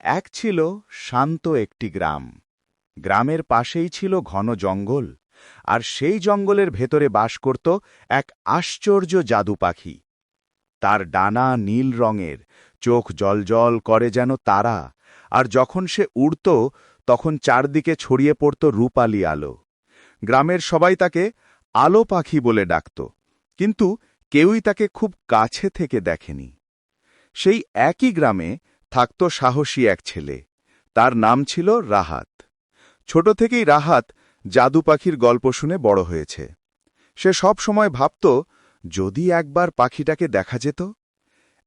এক ছিল শান্ত একটি গ্রাম। গ্রামের পাশেই ছিল ঘন জঙ্গল, আর সেই জঙ্গলের ভেতরে বাস করত এক আশ্চর্য জাদু পাখি। তার ডানা নীল রঙের, চোখ জলজল করে যেন তারা, আর যখন সে উড়ত, তখন চারদিকে ছড়িয়ে পড়ত রূপালি আলো। গ্রামের সবাই তাকে আলো পাখি বলে ডাকত, কিন্তু কেউই তাকে খুব কাছে থেকে দেখেনি। সেই একই গ্রামে থাকত সাহসী এক ছেলে। তার নাম ছিল রাহাত। ছোট থেকেই রাহাত জাদু পাখির গল্প শুনে বড় হয়েছে। সে সব সময় ভাবত, যদি একবার পাখিটাকে দেখা যেত?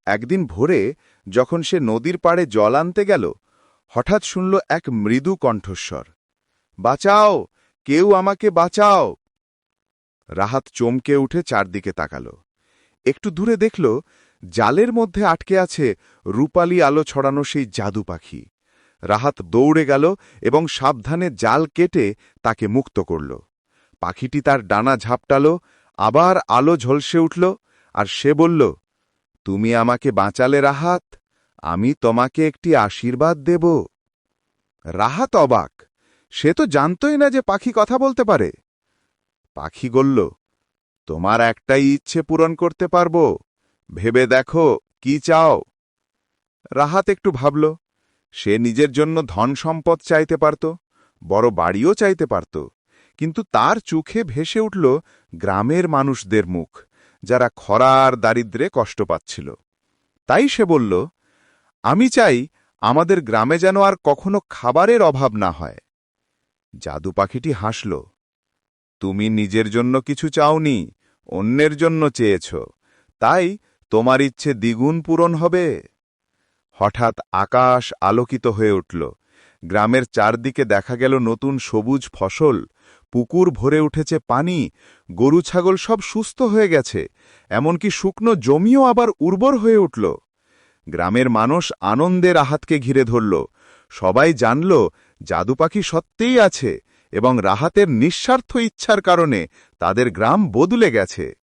একদিন ভোরে যখন সে নদীর পাড়ে জল আনতে গেল, হঠাৎ শুনল এক মৃদু কণ্ঠস্বর, বাঁচাও! কেউ আমাকে বাঁচাও! রাহাত চমকে উঠে চারদিকে তাকাল। একটু দূরে দেখল জালের মধ্যে আটকে আছে রূপালি আলো ছড়ানো সেই জাদু পাখি। রাহাত দৌড়ে গেল এবং সাবধানে জাল কেটে তাকে মুক্ত করল। পাখিটি তার ডানা ঝাপটাল, আবার আলো ঝলসে উঠল আর সে বলল, তুমি আমাকে বাঁচালে রাহাত, আমি তোমাকে একটি আশীর্বাদ দেব। রাহাত অবাক, সে তো জানতই না যে পাখি কথা বলতে পারে। পাখি বলল, তোমার একটাই ইচ্ছে পূরণ করতে পারব ভেবে দেখো, কি চাও? রাহাত একটু ভাবল, সে নিজের জন্য ধন সম্পদ চাইতে পারত, বড় বাড়িও চাইতে পারত, কিন্তু তার চোখে ভেসে উঠল গ্রামের মানুষদের মুখ, যারা খরা আর দারিদ্রে কষ্ট পাচ্ছিল। তাই সে বলল, আমি চাই আমাদের গ্রামে যেন আর কখনো খাবারের অভাব না হয়। জাদু পাখিটি হাসল, তুমি নিজের জন্য কিছু চাওনি, অন্যের জন্য চেয়েছ, তাই তোমার ইচ্ছে দ্বিগুণ পূরণ হবে। হঠাৎ আকাশ আলোকিত হয়ে উঠল। গ্রামের চারদিকে দেখা গেল নতুন সবুজ ফসল। পুকুর ভরে উঠেছে পানি। গরু, ছাগল সব সুস্থ হয়ে গেছে। এমনকি শুকনো জমিও আবার উর্বর হয়ে উঠল। গ্রামের মানুষ আনন্দের আহাতকে ঘিরে ধরল। সবাই জানল, জাদু পাখি সত্যিই আছে এবং রাহাতের নিঃস্বার্থ ইচ্ছার কারণে তাদের গ্রাম বদলে গেছে।